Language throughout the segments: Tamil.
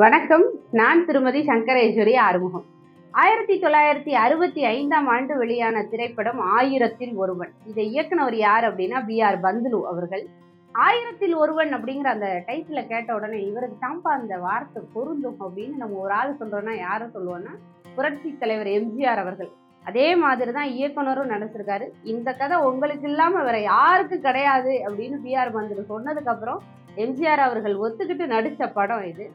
வணக்கம். நான் திருமதி சங்கரேஸ்வரி ஆறுமுகம். ஆயிரத்தி தொள்ளாயிரத்தி அறுபத்தி ஐந்தாம் ஆண்டு வெளியான திரைப்படம் ஆயிரத்தில் ஒருவன். இதை இயக்குனவர் யார் அப்படின்னா பி ஆர் பந்துலு அவர்கள். ஆயிரத்தில் ஒருவன் அப்படிங்கிற அந்த டைட்டில் கேட்ட உடனே இவருக்கு தான்ப்பா அந்த வார்த்தை பொருந்தும் அப்படின்னு நம்ம ஒரு ஆள் சொல்றோம்னா யாரை சொல்லுவோம்னா புரட்சி தலைவர் எம்ஜிஆர் அவர்கள். அதே மாதிரி தான் இயக்குனரும் நினைச்சிருக்காரு இந்த கதை உங்களுக்கு இல்லாம வேற யாருக்கு கிடையாது அப்படின்னு பி ஆர் பந்துலு சொன்னதுக்கு அப்புறம் எம்ஜிஆர் அவர்கள் ஒத்துக்கிட்டு நடிச்ச படம் இது.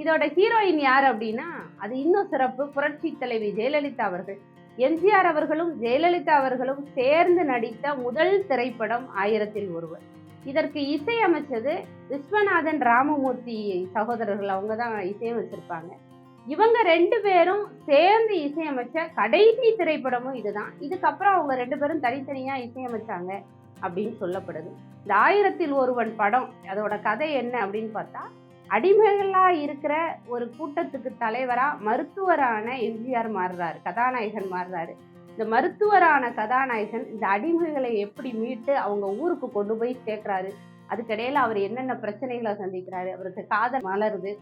இதோட ஹீரோயின் யார் அப்படின்னா அது இன்னும் சிறப்பு புரட்சி தலைவி ஜெயலலிதா அவர்கள். எம்ஜிஆர் அவர்களும் ஜெயலலிதா அவர்களும் சேர்ந்து நடித்த முதல் திரைப்படம் ஆயிரத்தில் ஒருவர். இதற்கு இசையமைச்சது விஸ்வநாதன் ராமமூர்த்தி சகோதரர்கள். அவங்க தான் இசையமைச்சிருப்பாங்க இவங்க ரெண்டு பேரும் சேர்ந்து இசையமைச்ச கடைசி திரைப்படமும் இதுதான். இதுக்கப்புறம் அவங்க ரெண்டு பேரும் தனித்தனியா இசையமைச்சாங்க அப்படின்னு சொல்லப்படுது. இந்த ஆயிரத்தில் ஒருவன் படம் அதோட கதை என்ன அப்படின்னு பார்த்தா அடிமைகளா இருக்கிற ஒரு கூட்டத்துக்கு தலைவரா மருத்துவரான எம்ஜிஆர் மாறுறாரு கதாநாயகன் மாறுறாரு. இந்த மருத்துவரான கதாநாயகன் இந்த அடிமைகளை எப்படி மீட்டு அவங்க ஊருக்கு கொண்டு போய் சேர்க்கிறாரு? அதுக்கிடையில அவர் என்னென்ன பிரச்சனைகளை சந்திக்கிறாரு? அவருக்கு காதல் மலருது.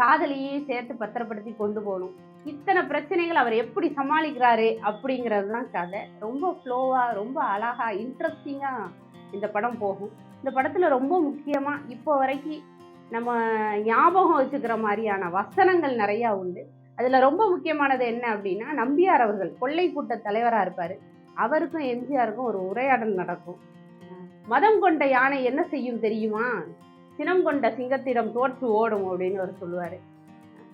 காதலியே சேர்த்து பத்திரப்படுத்தி கொண்டு போகணும். இத்தனை பிரச்சனைகள் அவர் எப்படி சமாளிக்கிறாரு அப்படிங்கிறது தான் கதை. ரொம்ப ஃப்ளோவாக ரொம்ப அழகாக இன்ட்ரெஸ்டிங்காக இந்த படம் போகும். இந்த படத்தில் ரொம்ப முக்கியமாக இப்போ வரைக்கும் நம்ம ஞாபகம் வச்சுக்கிற மாதிரியான வசனங்கள் நிறையா உண்டு. அதில் ரொம்ப முக்கியமானது என்ன அப்படின்னா நம்பியார் அவர்கள் கொள்ளை கூட்ட தலைவராக இருப்பார். அவருக்கும் எம்ஜிஆருக்கும் ஒரு உரையாடல் நடக்கும். மதம் கொண்ட யானை என்ன செய்யும் தெரியுமா? சினம் கொண்ட சிங்கத்திடம் தோற்று ஓடும் அப்படின்னு அவர் சொல்லுவார்.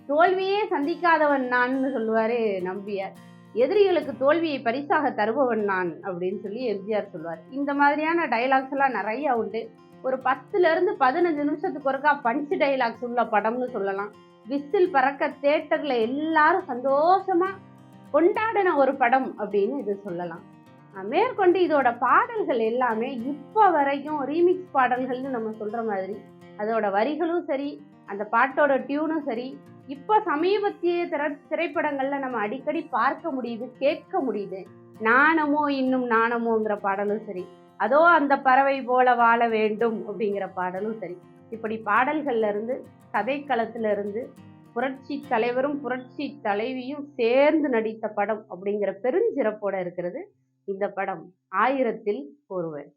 தோல்வியே சந்திக்காதவன் நான்னு சொல்லுவார் நம்பியார். எதிரிகளுக்கு தோல்வியை பரிசாக தருபவன் நான் அப்படின்னு சொல்லி எம்ஜிஆர் சொல்லுவார். இந்த மாதிரியான டைலாக்ஸ் எல்லாம் நிறையா உண்டு. ஒரு பத்துல இருந்து பதினஞ்சு நிமிஷத்துக்கு ஒருக்கா பஞ்ச் டைலாக்ஸ் உள்ள படம்னு சொல்லலாம். விசில் பறக்க தேட்டர்ல எல்லாரும் சந்தோஷமா கொண்டாடின ஒரு படம் அப்படின்னு இது சொல்லலாம். மேற்கொண்டு இதோட பாடல்கள் எல்லாமே இப்போ வரைக்கும் ரீமிக்ஸ் பாடல்கள்னு நம்ம சொல்கிற மாதிரி அதோட வரிகளும் சரி அந்த பாட்டோட டியூனும் சரி இப்போ சமீபத்திய திரை திரைப்படங்களில் நம்ம அடிக்கடி பார்க்க முடியுது கேட்க முடியுது. நாணமோ இன்னும் நாணமோங்கிற பாடலும் சரி அதோ அந்த பறவை போல வாழ வேண்டும் அப்படிங்கிற பாடலும் சரி. இப்படி பாடல்கள்லேருந்து கதைக்களத்திலிருந்து புரட்சி தலைவரும் புரட்சி தலைவியும் சேர்ந்து நடித்த படம் அப்படிங்கிற பெருஞ்சிறப்போட இருக்கிறது. இந்த படம் ஆயிரத்தில் ஒருவர்.